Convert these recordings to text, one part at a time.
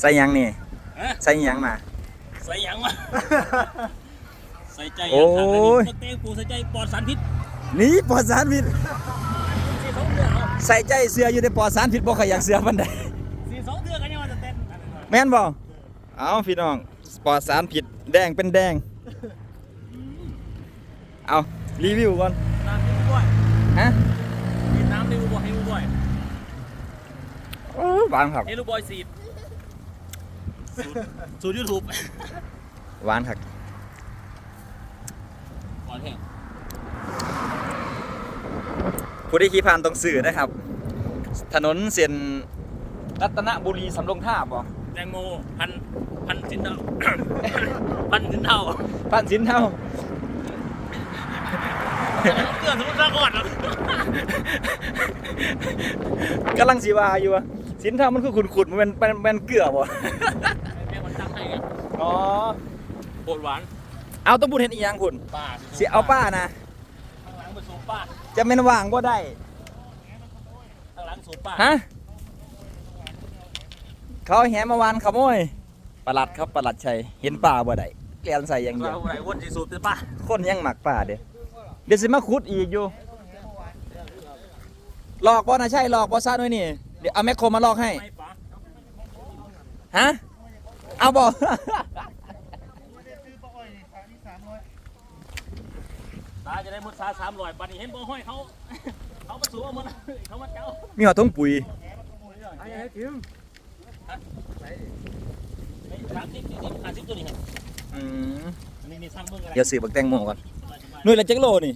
ใส่หยังนี่ฮะ ใส่หยังมา ใส่หยังวะใส่ใจโอ้ย ยเต้ปูใส่ใจปลอดสารพิษนี่ปลอดสารพิษสี่สองเดือนเอาใส่ใจเสืออยู่ในปลอดสารพิษบ่ขอยอยากเสือปานใด สี่สองเดือนกันยังว่าจะเต้นแม่นบ่เอาพี่น้องปลอดสารพิษแดงเป็นแดง เอารีวิวก่อนน้ำให้บ่อยฮะมีน้ำให้บ่อยให้บ่อย โอ้หวานครับให้ลูกบอยสีดสูตรยูทูบหวานครับก่อนแห้งผู้ที่ขี่ผ่านต้องสื่อนะครับ ถนนเส้นรัตนบุรีสำโรงท่าบ่แตงโมพันพันสินเทาพันสินเทาผ่านสินเท่าเกลือสมุทรสาครเหรอกำลังสีวาอยู่อะ สินเท่ามันคือขุดๆมันเป็นเป็นเป็นเกลือบ่แม่มันตั้งให้ไงอ๋อโคตรหวานเอาต้องพูดเห็นอีหยังคุณป้าสิเอาป้านะข้างหลังเป็นสูบป้าจะเป็นว่างบ่ได้ข้างหลังสูบป้าฮะเขาแหมาวานขโมยประหลัดครับประหลัดชัยเห็นป่าบ่ได้เรียนใส่อย่างเดียวเอาไหนวนสิสูบเป็นป้าคนยังหมักป่าเด้เดี๋ยวสิมาขุดอีกอยู่หลอกบ่นะใช่หลอกบ่ซ่าด้วยนี่เดี๋ยวเอาแมคโครมาลอกให้ไม่ป้าฮะ เอาบ่ตาจะได้มุดซาสามร้อยบัดนี้เห็นบ่ห้อยเขาเขามาสูบเอามันเขามาเจ้ามีหัวทุ่งปุ๋ย ไอ้ให้ถึงสามสิบสี่สิบห้าสิบตัวนี้ครับอืมนี่นี่สร้างเมืองอะไรเดี๋ยวซื้อบักแตงโมก่อนหน่วยละจักโลนี่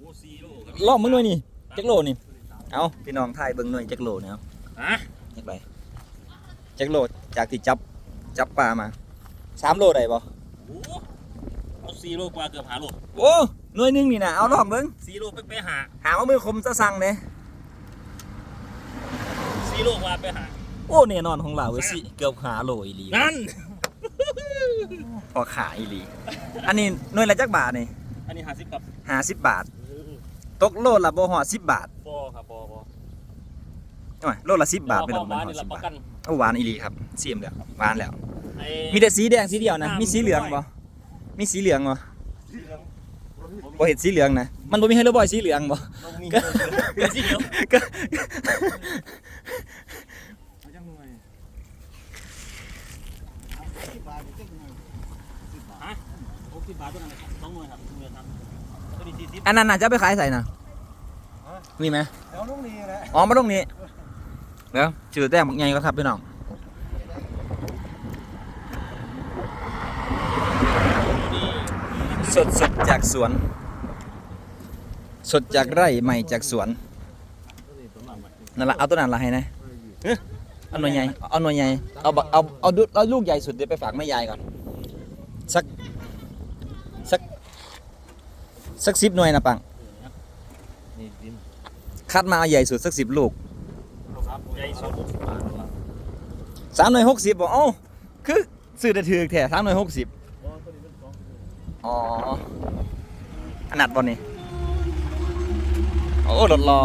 โอ้ซีโร่ครับ ลองมึงหน่วยนี่จักโลนี่ เอาพี่น้องไทยเบิ่งหน่วยจักโลนี่เอา ฮะจักไปจักโลจากที่จับจับปลามาสามโลได้บ่โอ้เอาซีโร่กว่าเกือบหาโลโอ้หน่วยหนึงนี่นะเอาลองเบิ่งซีโร่ไปไปหาหาว่ามือคมจะสั่งเด้ซีโร่กว่าไปหา โอ้เนี่ยนอนของเราเว้ยสิเกือบหาโลอีหลีนั่น พอขาอีหลี อันนี้หน่วยละจักบาทนี่อันนี้หาสิบครับห้าสิบบาท ตกโลละบ่ฮอดสิบบาท บอครับบอบอ โอ้ยโลละสิบบาทเป็นเอบ่ควาแม่มนหฮอวานดนี่สิรับบประบาทกันเอาหวานอีหลีครับซีมแล้วหวานแล้วไอ้มีแต่สีแดงสีเดียวนะ มีสีเหลืองบ่มีสีเหลืองบ่บ่เห็นสีเหลืองนะ มันบ่มีให้เราบ่อยสีเหลืองบ่ต้องมีเป็นสีเขียวก็ฮะหกสิบบาทตัวนั้นนะครับสองหน่วยครับหน่วยครับตัวนี้สี่สิบอันนั้นน่ะจะเอาไปขายใส่น่ะมีไหมเอาลูกนี้แหละอ๋อมาตรงนี้ เดี๋ยวจืดแต้มบักใหญ่ก็ครับพี่น้องสดสดจากสวน สดจากไร่ใหม่จากสวนนั่นละเอาตัวนั้นละให้นะเอ้ยเอาหน่วยใหญ่เอาหน่วยใหญ่เอาบักเอาเอาดูเอาลูกใหญ่สุดเดี๋ยวไปฝากแม่ยายก่อนสักสักสักสิบหน่วยนะปังนี่ดินคัดมาเอาใหญ่สุดสักสิบลูก ครับใหญ่สุดบาทละสามหน่วยหกสิบบอกเอ้าคือซื้อได้ถือแถสามหน่วยหกสิบอ๋อขนาดบอลนี่โอ้รถรอ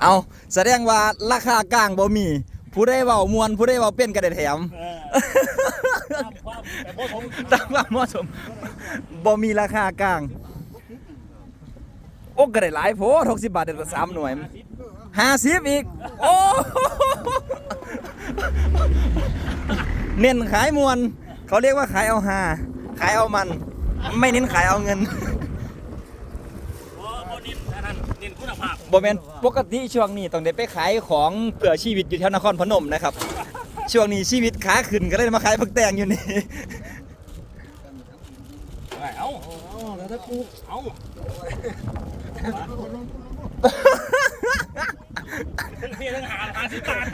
เอาแสดงว่าราคากลางบ่มี ผู้ได้เว้ามวนผู้ได้เว้าเป็นก็ได้แถมเออความแต่พอผมตามความเหมาะสม บ่มีราคากลาง โอ้ก็ได้หลายโพด60บาทได้สามหน่วยห้าสิบอีก โอ้เน้นขายมวนเขาเรียกว่าขายเอาหาขายเอามัน ไม่เน้นขายเอาเงินโอ้โหนินอันนั้นนินคุณภาพบ่แมนปกติช่วงนี้ต้องได้ไปขายของเพื่อชีวิตอยู่แถวนครพนมนะครับ ช่วงนี้ชีวิตขาขึ้นก็เลยมาขายผักแตงอยู่นี่ เอา อ๋อแล้ว ถ้ากูเอาทั้งพียทั้งหาหาสิบบาท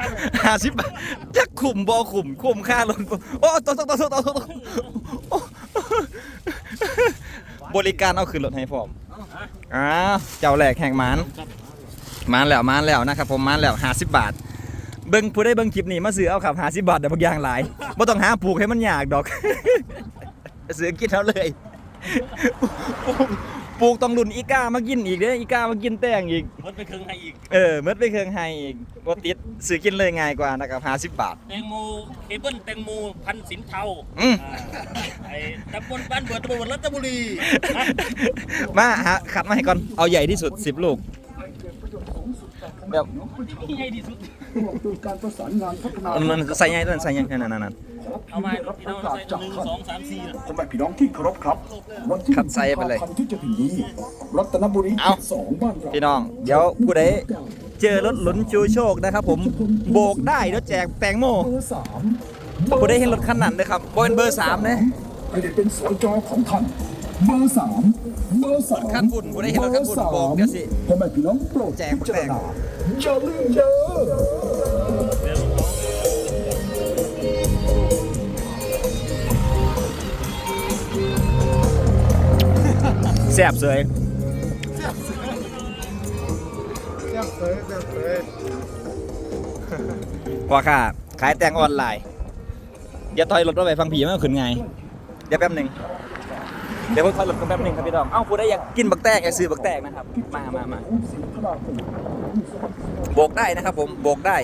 หาสิบบาทจะขุมบ่ขุมคุ้มค่าลงโอ้ตกตกตกตกตกตกโอ้บริการเอาขึ้นรถให้พร้อมอ้าวเจ้าแหลกแห่งมานมานแล้วมานแล้วนะครับผมมานแล้วห้าสิบบาท เบิ้งผู้ได้เบิ้งคลิปนี้มาซื้อเอาครับห้าสิบบาทเดี๋ยวบางอย่างหลายบ่ต้องหาปลูกให้มันยากดอกซื้อกินเอาเลย ปลูกปปลูกต้องรุ่นอีกามากินอีกเด้ออีกามากินแตงอีกหมดไปครึ่งให้อีกเออเมื่อไปเครื่องไฮอีกบ่ติดซื้อกินเลยง่ายกว่านะครับ50บาท แตงโมเคเบิลแตงโมพันสินเทาอืมอ่าไอ้ตำบลบ้านเบิดตำบลรัตนบุรีนะมาหาขัดมาให้ก่อนเอาใหญ่ที่สุด 10 ลูกแบบที่ใหญ่ที่สุด การประสานงานพัฒนา มันใส่ใหญ่ต้นใส่ใหญ่นั่นนั่นนั่น เอามาพี่น้องใส่หนึ่งสองสามสี่นะพ่อแม่พี่น้องที่เคารพครับวันที่ขัดใส่ไปเลยกุมภาพันธ์ที่จะถึงนี้รัตนบุรีเอาสองบ้านเราพี่น้องเดี๋ยวผู้ใดเจอรถหลุนชูโชคนะครับ ผมโบกได้เดี๋ยวแจกแตงโมเบอร์สามผู้ใดเห็นรถคันนั้นนะครับบ่เป็นเบอร์3นะไม่ได้เป็นสจของท่านเบอร์สามเบอร์สามขั้นฝุ่นบ่ได้เห็นรถขั้นฝุ่นบอกเดี๋ยวสิพ่อแม่พี่น้องโปรดแจกพิจารณาอย่าลืมเด้อ ซ่บเสยแซ่บเสยแซ่บเสยว่าค่ะขายแตงออนไลน์อย่าถอยรถรถไปฟังผีมันขึ้นไงเดี๋ยวแป๊บหนึงเดี๋ยวผมถอยรถกันแป๊บหนึงครับพี่น้องเอ้าผู้ใดอยากกินบักแตกอยากซื้อบักแตกนะครับ มามามาโบกได้นะครับผมโบกได้